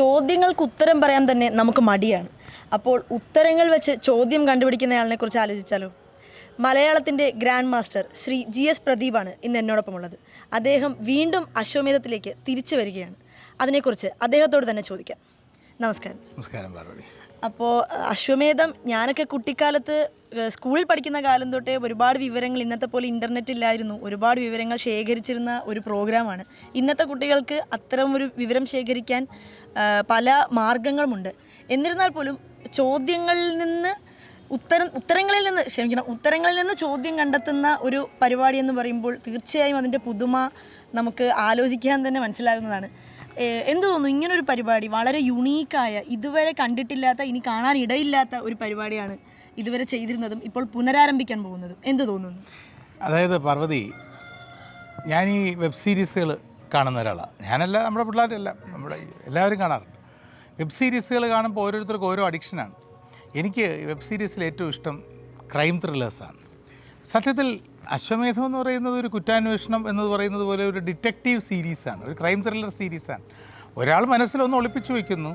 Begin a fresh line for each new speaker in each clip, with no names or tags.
ചോദ്യങ്ങൾക്ക് ഉത്തരം പറയാൻ തന്നെ നമുക്ക് മടിയാണ്. അപ്പോൾ ഉത്തരങ്ങൾ വെച്ച് ചോദ്യം കണ്ടുപിടിക്കുന്നയാളിനെ കുറിച്ച് ആലോചിച്ചാലോ? മലയാളത്തിന്റെ grand master Shri G S പ്രദീപാണ് ഇന്ന് എന്നോടൊപ്പമുള്ളത്. അദ്ദേഹം വീണ്ടും അശ്വമേധത്തിലേക്ക് തിരിച്ചു വരികയാണ്. അതിനെക്കുറിച്ച് അദ്ദേഹത്തോട് തന്നെ ചോദിക്കാം. നമസ്കാരം.
നമസ്കാരം പാർവതി.
അപ്പോൾ അശ്വമേധം ഞാനൊക്കെ കുട്ടിക്കാലത്ത് സ്കൂളിൽ പഠിക്കുന്ന കാലം തൊട്ടേ ഒരുപാട് വിവരങ്ങൾ ഇന്നത്തെ പോലെ ഇന്റർനെറ്റ് ഇല്ലായിരുന്നു. ഒരുപാട് വിവരങ്ങൾ ശേഖരിച്ചിരുന്ന ഒരു പ്രോഗ്രാമാണ് ഇന്നത്തെ കുട്ടികൾക്ക് അത്തരം ഒരു വിവരം ശേഖരിക്കാൻ പല മാർഗങ്ങളുമുണ്ട്. എന്നിരുന്നാൽ പോലും ചോദ്യങ്ങളിൽ നിന്ന് ഉത്തരം ഉത്തരങ്ങളിൽ നിന്ന് ക്ഷമിക്കണം ഉത്തരങ്ങളിൽ നിന്ന് ചോദ്യം കണ്ടെത്തുന്ന ഒരു പരിപാടി എന്ന് പറയുമ്പോൾ തീർച്ചയായും അതിന്റെ പുതുമ നമുക്ക് ആലോചിക്കാൻ തന്നെ മനസ്സിലാകുന്നതാണ് എന്ത് തോന്നുന്നു? ഇങ്ങനൊരു പരിപാടി വളരെ യുണീക്കായ ഇതുവരെ കണ്ടിട്ടില്ലാത്ത ഇനി കാണാൻ ഇടയില്ലാത്ത ഒരു പരിപാടിയാണ് ഇതുവരെ ചെയ്തിരുന്നതും ഇപ്പോൾ പുനരാരംഭിക്കാൻ പോകുന്നതും. എന്ത് തോന്നുന്നു?
അതായത് പാർവതി ഞാൻ ഈ വെബ് സീരീസുകൾ കാണുന്ന ഒരാളാണ് ഞാനല്ല നമ്മുടെ പിള്ളേരല്ല. നമ്മുടെ എല്ലാവരും കാണാറുണ്ട്. വെബ് സീരീസുകൾ കാണുമ്പോൾ ഓരോരുത്തർക്കും ഓരോ അഡിക്ഷനാണ് എനിക്ക് വെബ് സീരീസിൽ ഏറ്റവും ഇഷ്ടം ക്രൈം ത്രില്ലേഴ്സാണ് സത്യത്തിൽ അശ്വമേധം എന്ന് പറയുന്നത് ഒരു കുറ്റാന്വേഷണം എന്ന് പറയുന്നത് പോലെ ഒരു ഡിറ്റക്റ്റീവ് സീരീസാണ് ഒരു ക്രൈം ത്രില്ലർ സീരീസാണ് ഒരാൾ മനസ്സിലൊന്ന് ഒളിപ്പിച്ചു വയ്ക്കുന്നു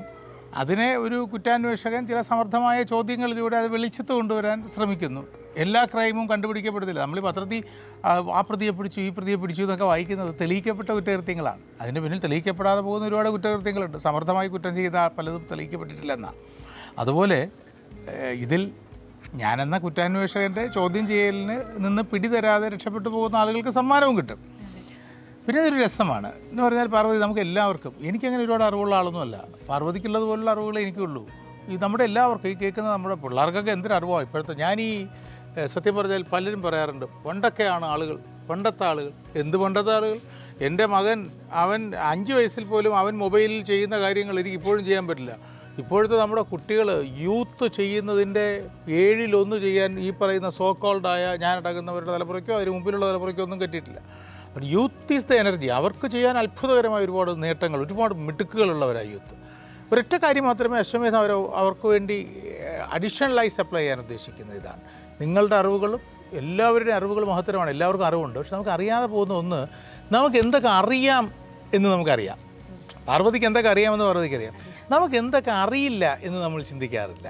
അതിനെ ഒരു കുറ്റാന്വേഷകൻ ചില സമർത്ഥമായ ചോദ്യങ്ങളിലൂടെ അത് വെളിച്ചത്ത് കൊണ്ടുവരാൻ ശ്രമിക്കുന്നു. എല്ലാ ക്രൈമും കണ്ടുപിടിക്കപ്പെടുന്നില്ല. നമ്മൾ പത്രത്തിൽ ആ, പ്രതിയെ പിടിച്ചു ഈ പ്രതിയെ പിടിച്ചു എന്നൊക്കെ വായിക്കുന്നത് തെളിയിക്കപ്പെട്ട കുറ്റകൃത്യങ്ങളാണ്. അതിന് പിന്നിൽ തെളിയിക്കപ്പെടാതെ പോകുന്ന ഒരുപാട് കുറ്റകൃത്യങ്ങളുണ്ട്. സമർത്ഥമായി കുറ്റം ചെയ്ത പലതും തെളിയിക്കപ്പെട്ടിട്ടില്ല എന്നാണ് അതുപോലെ ഇതിൽ ഞാനെന്ന കുറ്റാന്വേഷകന്റെ ചോദ്യം ചെയ്യലിന് നിന്ന് പിടിതരാതെ രക്ഷപ്പെട്ടു പോകുന്ന ആളുകൾക്ക് സമ്മാനവും കിട്ടും. പിന്നെ ഇതൊരു രസമാണ്. എന്ന് പറഞ്ഞാൽ പാർവതി നമുക്ക് എല്ലാവർക്കും എനിക്കങ്ങനെ ഒരുപാട് അറിവുള്ള ആളൊന്നുമല്ല. പാർവതിക്കുള്ളത് പോലുള്ള അറിവുകളെ എനിക്കുള്ളൂ. ഈ നമ്മുടെ എല്ലാവർക്കും ഈ കേൾക്കുന്ന നമ്മുടെ പിള്ളേർക്കൊക്കെ എന്തൊരു അറിവാണ് ഇപ്പോഴത്തെ. ഞാൻ ഈ സത്യം പറഞ്ഞാൽ പലരും പറയാറുണ്ട് പണ്ടൊക്കെയാണ് ആളുകൾ പണ്ടത്തെ ആളുകൾ എന്ത് പണ്ടത്തെ ആളുകൾ? എന്റെ മകൻ അവൻ അഞ്ച് വയസ്സിൽ പോലും അവൻ മൊബൈലിൽ ചെയ്യുന്ന കാര്യങ്ങൾ എനിക്ക് ഇപ്പോഴും ചെയ്യാൻ പറ്റില്ല. ഇപ്പോഴത്തെ നമ്മുടെ കുട്ടികൾ യൂത്ത് ചെയ്യുന്നതിന്റെ ഏഴിലൊന്ന് ചെയ്യാൻ ഈ പറയുന്ന സോ കോൾഡായ ഞാനടങ്ങുന്നവരുടെ തലമുറയ്ക്കോ അതിന് മുമ്പിലുള്ള തലമുറയ്ക്കോ ഒന്നും കിട്ടിയിട്ടില്ല യൂത്ത് ഈസ് ദ എനർജി അവർക്ക് ചെയ്യാൻ അത്ഭുതകരമായ ഒരുപാട് നേട്ടങ്ങൾ ഒരുപാട് മിടുക്കുകളുള്ളവരാണ് യൂത്ത് ഒരൊറ്റ കാര്യം മാത്രമേ അശ്വമേധം അവർ അവർക്ക് വേണ്ടി അഡീഷണലായി സപ്ലൈ ചെയ്യാൻ ഉദ്ദേശിക്കുന്ന ഇതാണ്. നിങ്ങളുടെ അറിവുകളും എല്ലാവരുടെയും അറിവുകൾ മഹത്തരമാണ്. എല്ലാവർക്കും അറിവുണ്ട്. പക്ഷെ നമുക്ക് അറിയാതെ പോകുന്ന ഒന്ന് നമുക്ക് എന്തൊക്കെ അറിയാം എന്ന് നമുക്കറിയാം. പാർവതിക്ക് എന്തൊക്കെ അറിയാമെന്ന് പാർവതിക്ക് അറിയാം. നമുക്ക് എന്തൊക്കെ അറിയില്ല എന്ന് നമ്മൾ ചിന്തിക്കാറില്ല.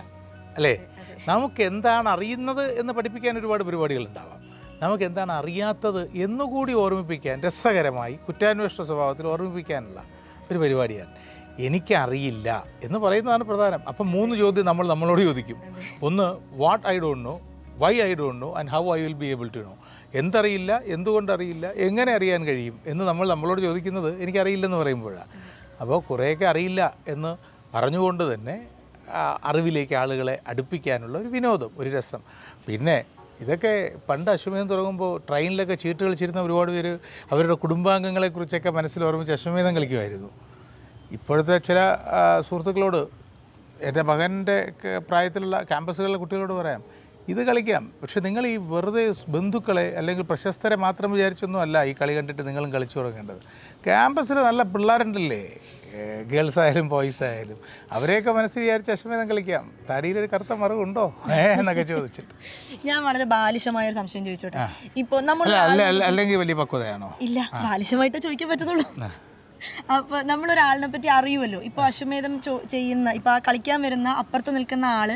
അല്ലേ? നമുക്ക് എന്താണ് അറിയുന്നത് എന്ന് പഠിപ്പിക്കാൻ ഒരുപാട് പരിപാടികൾ ഉണ്ടാവാം നമുക്ക് എന്താണ് അറിയാത്തത് എന്നുകൂടി ഓർമ്മിപ്പിക്കാൻ രസകരമായി കുറ്റാന്വേഷണ സ്വഭാവത്തിൽ ഓർമ്മിപ്പിക്കാനുള്ള ഒരു പരിപാടിയാണ്. എനിക്കറിയില്ല എന്ന് പറയുന്നതാണ് പ്രധാനം. അപ്പം മൂന്ന് ചോദ്യം നമ്മൾ നമ്മളോട് ചോദിക്കും. ഒന്ന് what I don't know why I don't know and how I will be able to know എന്തറിയില്ല എന്തുകൊണ്ടറിയില്ല എങ്ങനെ അറിയാൻ കഴിയും എന്ന് നമ്മൾ നമ്മളോട് ചോദിക്കുന്നത് എനിക്കറിയില്ലെന്ന് പറയുമ്പോഴാണ്. അപ്പോൾ കുറേയൊക്കെ അറിയില്ല എന്ന് പറഞ്ഞുകൊണ്ട് തന്നെ അറിവിലേക്ക് ആളുകളെ അടുപ്പിക്കാനുള്ള ഒരു വിനോദം ഒരു രസം. പിന്നെ ഇതൊക്കെ പണ്ട് അശ്വമേധം തുടങ്ങുമ്പോൾ ട്രെയിനിലൊക്കെ ചീട്ട് കളിച്ചിരുന്ന ഒരുപാട് പേര് അവരുടെ കുടുംബാംഗങ്ങളെക്കുറിച്ചൊക്കെ മനസ്സിൽ ഓർമ്മിച്ച് അശ്വമേധം കളിക്കുമായിരുന്നു. ഇപ്പോഴത്തെ ചില സുഹൃത്തുക്കളോട് എന്റെ മകന്റെ പ്രായത്തിലുള്ള ക്യാമ്പസുകളിലെ കുട്ടികളോട് പറയാം ഇത് കളിക്കാം. പക്ഷെ നിങ്ങൾ ഈ വെറുതെ ബന്ധുക്കളെ അല്ലെങ്കിൽ പ്രശസ്തരെ മാത്രം വിചാരിച്ചൊന്നും അല്ല ഈ കളി കണ്ടിട്ട് നിങ്ങളും കളിച്ചു തുടങ്ങേണ്ടത്. ക്യാമ്പസിൽ നല്ല പിള്ളേരുണ്ടല്ലേ? ഗേൾസ് ആയാലും ബോയ്സ് ആയാലും. അവരെയൊക്കെ മനസ്സിൽ വിചാരിച്ച് അശ്വമേധം കളിക്കാം. തടിയിലൊരു കറുത്ത മറവുണ്ടോ ഏ എന്നൊക്കെ ചോദിച്ചിട്ട്.
ഞാൻ വളരെ ബാലിശമായ ഒരു സംശയം ചോദിച്ചോട്ടെ. ഇപ്പോൾ നമ്മൾ
അല്ല അല്ല അല്ല- അല്ലെങ്കിൽ വലിയ പക്വതയാണോ?
ഇല്ല ബാലിശമായിട്ടേ ചോദിക്കാൻ പറ്റത്തുള്ളൂ അപ്പൊ നമ്മളൊരാളിനെ പറ്റി അറിയുമല്ലോ. ഇപ്പൊ അശ്വമേധം ചെയ്യുന്ന ഇപ്പൊ ആ കളിക്കാൻ വരുന്ന അപ്പുറത്ത് നിൽക്കുന്ന ആൾ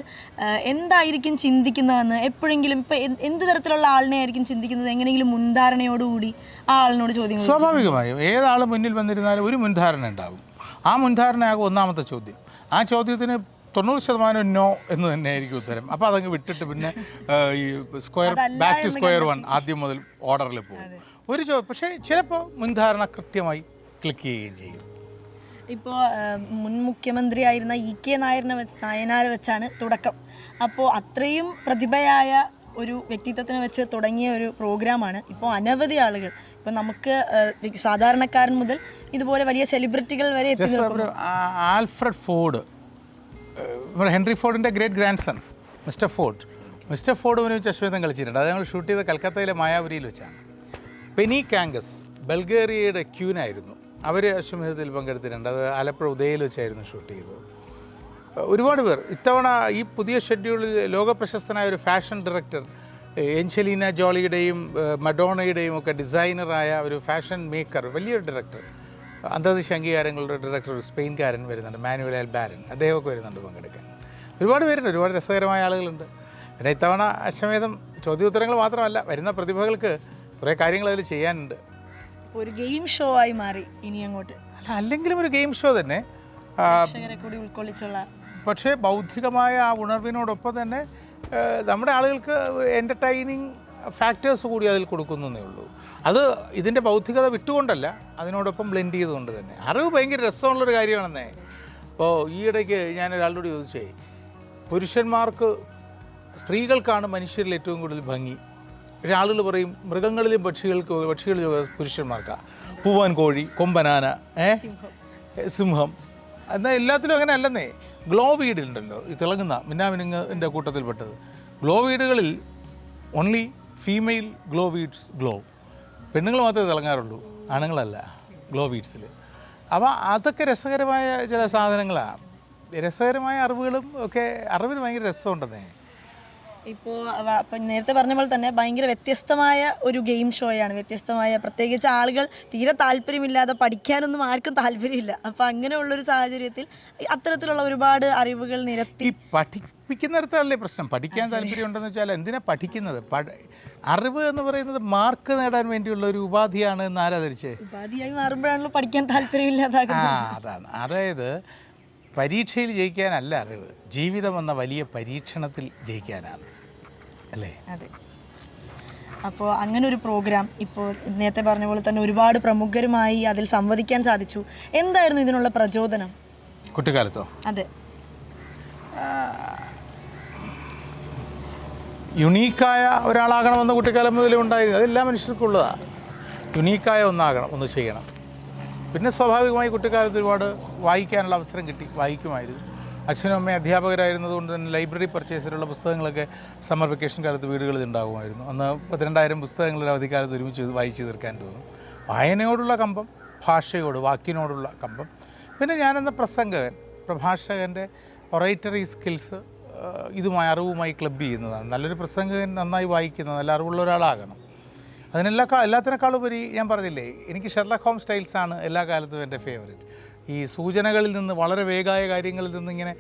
എന്തായിരിക്കും ചിന്തിക്കുന്നതെന്ന് എപ്പോഴെങ്കിലും ഇപ്പൊ എന്ത് എന്ത് തരത്തിലുള്ള ആളിനെ ആയിരിക്കും ചിന്തിക്കുന്നത്? എങ്ങനെയെങ്കിലും മുൻധാരണയോടുകൂടി ആ ആളിനോട് ചോദ്യം
സ്വാഭാവികമായും ഏതാൾ മുന്നിൽ വന്നിരുന്നാലും ഒരു മുൻധാരണ ഉണ്ടാകും ആ മുൻധാരണയാകും ഒന്നാമത്തെ ചോദ്യം. ആ ചോദ്യത്തിന് തൊണ്ണൂറ് ശതമാനം നോ എന്ന് തന്നെ ആയിരിക്കും ഉത്തരം. അപ്പോൾ അതങ്ങ് വിട്ടിട്ട് പിന്നെ ഈ square back to square one ആദ്യം മുതൽ ഓർഡറിൽ പോകും. ഒരു ചോ പക്ഷേ ചിലപ്പോൾ മുൻധാരണ കൃത്യമായി ക്ലിക്ക് ചെയ്യുകയും ചെയ്യും.
ഇപ്പോൾ മുൻ മുഖ്യമന്ത്രിയായിരുന്ന ഇ കെ നായരിനെ നായനാരെ വെച്ചാണ് തുടക്കം. അപ്പോൾ അത്രയും പ്രതിഭയായ ഒരു വ്യക്തിത്വത്തിനെ വെച്ച് തുടങ്ങിയ ഒരു പ്രോഗ്രാമാണ് ഇപ്പോൾ അനവധി ആളുകൾ. ഇപ്പോൾ നമുക്ക് സാധാരണക്കാരൻ മുതൽ ഇതുപോലെ വലിയ സെലിബ്രിറ്റികൾ വരെ എത്തി
ആൽഫ്രഡ് ഫോർഡ്. നമ്മുടെ Henry ഫോർഡിന്റെ great grandson mister Ford. Mister Ford ഒരു വെച്ച് അശ്വതം കളിച്ചിട്ടുണ്ട്. അത് ഞങ്ങൾ ഷൂട്ട് ചെയ്ത കൽക്കത്തയിലെ മായാപുരിയിൽ വെച്ചാണ്. പെനി കാങ്കസ് ബൾഗേറിയയുടെ ക്യൂനായിരുന്നു. അവർ അശ്വമേധത്തിൽ പങ്കെടുത്തിട്ടുണ്ട്. അത് ആലപ്പുഴ ഉദയയിൽ വെച്ചായിരുന്നു ഷൂട്ട് ചെയ്തത്. ഒരുപാട് പേർ. ഇത്തവണ ഈ പുതിയ ഷെഡ്യൂളിൽ ലോകപ്രശസ്തനായ ഒരു ഫാഷൻ ഡയറക്ടർ എഞ്ചലീന ജോളിയുടെയും മഡോണയുടെയും ഒക്കെ ഡിസൈനറായ ഒരു ഫാഷൻ മേക്കർ വലിയൊരു ഡയറക്ടർ. അന്തർദേശീയ അംഗീകാരങ്ങളുടെ ഡയറക്ടർ ഒരു സ്പെയിൻകാരൻ വരുന്നുണ്ട് മാനുവൽ അൽ ബാരൻ. അദ്ദേഹമൊക്കെ വരുന്നുണ്ട് പങ്കെടുക്കാൻ. ഒരുപാട് പേരുണ്ട് ഒരുപാട് രസകരമായ ആളുകളുണ്ട്. പിന്നെ ഇത്തവണ അശ്വമേധം ചോദ്യോത്തരങ്ങൾ മാത്രമല്ല വരുന്ന പ്രതിഭകൾക്ക് കുറേ കാര്യങ്ങൾ അതിൽ ചെയ്യാനുണ്ട്.
ഒരു ഗെയിം ഷോ ആയി മാറി ഇനി അങ്ങോട്ട്.
അല്ല അല്ലെങ്കിലും ഒരു ഗെയിം ഷോ തന്നെ. ആ,
പ്രേക്ഷകരെ കൂടി ഉൾക്കൊള്ളിച്ചുള്ള
പക്ഷേ ബൗദ്ധികമായ ആ ഉണർവിനോടൊപ്പം തന്നെ നമ്മുടെ ആളുകൾക്ക് എന്റർടൈനിങ് ഫാക്ടേഴ്സ് കൂടി അതിൽ കൊടുക്കുന്നേ ഉള്ളൂ. അത് ഇതിന്റെ ബൗദ്ധികത വിട്ടുകൊണ്ടല്ല അതിനോടൊപ്പം ബ്ലെൻഡ് ചെയ്തുകൊണ്ട് തന്നെ. അറിവ് ഭയങ്കര രസമുള്ളൊരു കാര്യമാണെന്നേ. ഇപ്പോൾ ഈയിടയ്ക്ക് ഞാൻ ഒരാളോട് ചോദിച്ചേ പുരുഷന്മാർക്ക് സ്ത്രീകൾക്കാണ് മനുഷ്യരിൽ ഏറ്റവും കൂടുതൽ ഭംഗി. ഒരാളുകൾ പറയും മൃഗങ്ങളിലും പക്ഷികൾക്ക് പക്ഷികളിലും പുരുഷന്മാർക്കാണ് പൂവാൻ കോഴി കൊമ്പനാന ഏ? സിംഹം. എന്നാൽ എല്ലാത്തിലും അങ്ങനെ അല്ലെന്നേ. ഗ്ലോ വീഡ് ഉണ്ടല്ലോ ഈ തിളങ്ങുന്ന മിന്നാമിനുങ്ങിന്റെ കൂട്ടത്തിൽപ്പെട്ടത്. ഗ്ലോ വീടുകളിൽ only female glow weeds glow. പെണ്ണുങ്ങൾ മാത്രമേ തിളങ്ങാറുള്ളൂ ആണുങ്ങളല്ല ഗ്ലോ വീഡ്സിൽ അപ്പോൾ അതൊക്കെ രസകരമായ ചില സാധനങ്ങളാണ് രസകരമായ അറിവുകളും ഒക്കെ അറിവിന് ഭയങ്കര രസമുണ്ടെന്നേ.
ഇപ്പോൾ അപ്പം നേരത്തെ പറഞ്ഞ പോലെ തന്നെ ഭയങ്കര വ്യത്യസ്തമായ ഒരു ഗെയിം ഷോയാണ് വ്യത്യസ്തമായ പ്രത്യേകിച്ച് ആളുകൾ തീരെ താല്പര്യമില്ലാതെ പഠിക്കാനൊന്നും ആർക്കും താല്പര്യമില്ല. അപ്പം അങ്ങനെയുള്ളൊരു സാഹചര്യത്തിൽ അത്തരത്തിലുള്ള ഒരുപാട് അറിവുകൾ നിരത്തി
പഠിപ്പിക്കുന്നിടത്തല്ലേ പ്രശ്നം. പഠിക്കാൻ താല്പര്യം ഉണ്ടെന്ന് വെച്ചാൽ എന്തിനാ പഠിക്കുന്നത്? അറിവ് എന്ന് പറയുന്നത് മാർക്ക് നേടാൻ വേണ്ടിയുള്ള ഒരു ഉപാധിയാണ് എന്ന് ആരാധരിച്ചേ
ഉപാധിയായി മാറുമ്പോഴാണല്ലോ പഠിക്കാൻ താല്പര്യമില്ലാതാകുന്നത്.
അതാണ്. അതായത് പരീക്ഷയിൽ ജയിക്കാനല്ല അറിവ്. ജീവിതം എന്ന വലിയ പരീക്ഷണത്തിൽ ജയിക്കാനാണ്. അല്ലേ?
അതെ. അപ്പോൾ അങ്ങനെ ഒരു പ്രോഗ്രാം ഇപ്പോൾ നേരത്തെ പറഞ്ഞ പോലെ തന്നെ ഒരുപാട് പ്രമുഖരുമായി അതിൽ സംവദിക്കാൻ സാധിച്ചു. എന്തായിരുന്നു ഇതിനുള്ള പ്രചോദനം?
കുട്ടിക്കാലത്തോ?
അതെ.
യുണീക്കായ ഒരാളാകണമെന്ന് കുട്ടിക്കാലം മുതലേ ഉണ്ടായിരുന്നു. അതെല്ലാ മനുഷ്യർക്കുള്ളതാണ് യുണീക്കായ ഒന്നാകണം ഒന്ന് ചെയ്യണം. പിന്നെ സ്വാഭാവികമായി കുട്ടിക്കാലത്ത് ഒരുപാട് വായിക്കാനുള്ള അവസരം കിട്ടി വായിക്കുമായിരുന്നു. അച്ഛനും അമ്മയും അധ്യാപകരായിരുന്നതുകൊണ്ട് തന്നെ ലൈബ്രറി പർച്ചേസിലുള്ള പുസ്തകങ്ങളൊക്കെ സമ്മർ വെക്കേഷൻ കാലത്ത് വീടുകളിൽ ഉണ്ടാകുമായിരുന്നു. അന്ന് പന്ത്രണ്ടായിരം പുസ്തകങ്ങൾ ഒരു അവധിക്കാലത്ത് ഒരുമിച്ച് വായിച്ചു തീർക്കാൻ തോന്നും. വായനയോടുള്ള കമ്പം ഭാഷയോട് വാക്കിനോടുള്ള കമ്പം. പിന്നെ ഞാനെന്ന പ്രസംഗകൻ പ്രഭാഷകന്റെ ഒറേറ്ററി സ്കിൽസ് ഇതുമായി അറിവുമായി ക്ലബ് ചെയ്യുന്നതാണ്. നല്ലൊരു പ്രസംഗകൻ നന്നായി വായിക്കുന്ന നല്ല അറിവുള്ള ഒരാളാകണം. അതിനെല്ലാ എല്ലാത്തിനേക്കാളുപരി ഞാൻ പറഞ്ഞില്ലേ എനിക്ക് ഷെർലക് ഹോം സ്റ്റൈൽസാണ് എല്ലാ കാലത്തും എന്റെ ഫേവറേറ്റ് ഈ സൂചനകളിൽ നിന്ന് വളരെ വേഗമായ കാര്യങ്ങളിൽ നിന്ന് ഇങ്ങനെ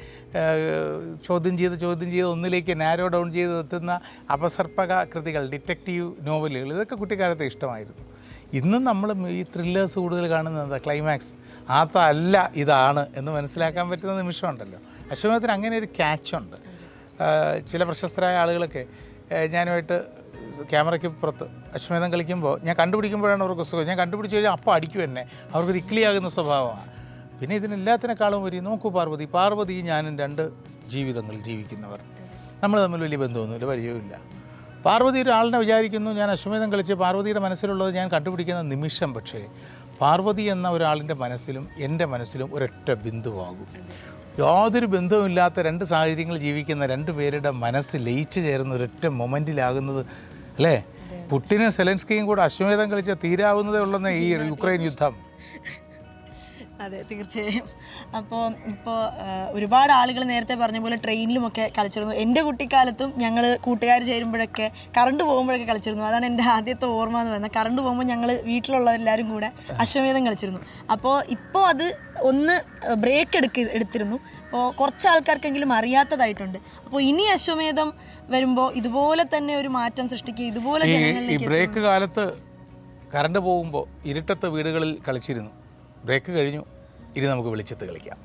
ചോദ്യം ചെയ്ത് ചോദ്യം ചെയ്ത് ഒന്നിലേക്ക് നാരോ ഡൗൺ ചെയ്ത് എത്തുന്ന അപസർപ്പക കൃതികൾ ഡിറ്റക്റ്റീവ് നോവലുകൾ ഇതൊക്കെ കുട്ടിക്കാലത്ത് ഇഷ്ടമായിരുന്നു. ഇന്നും നമ്മൾ ഈ ത്രില്ലേഴ്സ് കൂടുതൽ കാണുന്നത് ക്ലൈമാക്സ് ആത്ത അല്ല ഇതാണ് എന്ന് മനസ്സിലാക്കാൻ പറ്റുന്ന നിമിഷമുണ്ടല്ലോ. അശ്വമേധത്തിന് അങ്ങനെ ഒരു ക്യാച്ചുണ്ട് ചില പ്രശസ്തരായ ആളുകളൊക്കെ ഞാനുമായിട്ട് ക്യാമറയ്ക്ക് പുറത്ത് അശ്വമേധം കളിക്കുമ്പോൾ ഞാൻ കണ്ടുപിടിക്കുമ്പോഴാണ് അവർക്ക് സുഖം ഞാൻ കണ്ടുപിടിച്ച് കഴിഞ്ഞാൽ അപ്പം അടിക്കും എന്നെ. അവർക്ക് ഇക്ലിയാകുന്ന സ്വഭാവമാണ്. പിന്നെ ഇതിനെല്ലാത്തിനേക്കാളും ഒരു നോക്കൂ പാർവതി. പാർവതി ഞാനും രണ്ട് ജീവിതങ്ങൾ ജീവിക്കുന്നവർ. നമ്മൾ തമ്മിൽ വലിയ ബന്ധമൊന്നുമില്ല പരിചയമില്ല പാർവതി ഒരാളിനെ വിചാരിക്കുന്നു ഞാൻ അശ്വമേധം കളിച്ച് പാർവതിയുടെ മനസ്സിലുള്ളത് ഞാൻ കണ്ടുപിടിക്കുന്ന നിമിഷം പക്ഷേ പാർവതി എന്ന ഒരാളിന്റെ മനസ്സിലും എന്റെ മനസ്സിലും ഒരൊറ്റ ബിന്ദുവാകും. യാതൊരു ബന്ധവുമില്ലാത്ത രണ്ട് സാഹചര്യങ്ങൾ ജീവിക്കുന്ന രണ്ട് പേരുടെ മനസ്സ് ലയിച്ചു ചേരുന്ന ഒരൊറ്റ മൊമെന്റിലാകുന്നത് അല്ലേ? പുട്ടിനും സെലൻസ്കിയും കൂടെ അശ്വമേധം കളിച്ച തീരാവുന്നതേ ഉള്ളെന്ന് ഈ യുക്രൈൻ യുദ്ധം.
അതെ തീർച്ചയായും. അപ്പോൾ ഇപ്പോൾ ഒരുപാട് ആളുകൾ നേരത്തെ പറഞ്ഞ പോലെ ട്രെയിനിലുമൊക്കെ കളിച്ചിരുന്നു. എന്റെ കുട്ടിക്കാലത്തും ഞങ്ങൾ കൂട്ടുകാർ ചേരുമ്പോഴൊക്കെ കറണ്ട് പോകുമ്പോഴൊക്കെ കളിച്ചിരുന്നു. അതാണ് എന്റെ ആദ്യത്തെ ഓർമ്മ എന്ന് പറയുന്നത്. കറണ്ട് പോകുമ്പോൾ ഞങ്ങൾ വീട്ടിലുള്ളവരെല്ലാവരും കൂടെ അശ്വമേധം കളിച്ചിരുന്നു. അപ്പോൾ ഇപ്പോൾ അത് ഒന്ന് ബ്രേക്ക് എടുക്ക എടുത്തിരുന്നു. അപ്പോൾ കുറച്ച് ആൾക്കാർക്കെങ്കിലും അറിയാത്തതായിട്ടുണ്ട്. അപ്പോൾ ഇനി അശ്വമേധം വരുമ്പോൾ ഇതുപോലെ തന്നെ ഒരു മാറ്റം സൃഷ്ടിക്കുക ഇതുപോലെ
ഈ ബ്രേക്ക് കാലത്ത് കറണ്ട് പോകുമ്പോൾ ഇരുട്ടത്ത് വീടുകളിൽ കളിച്ചിരുന്നു. ബ്രേക്ക് കഴിഞ്ഞു. ഇനി നമുക്ക് വെളിച്ചത്ത് കളിക്കാം.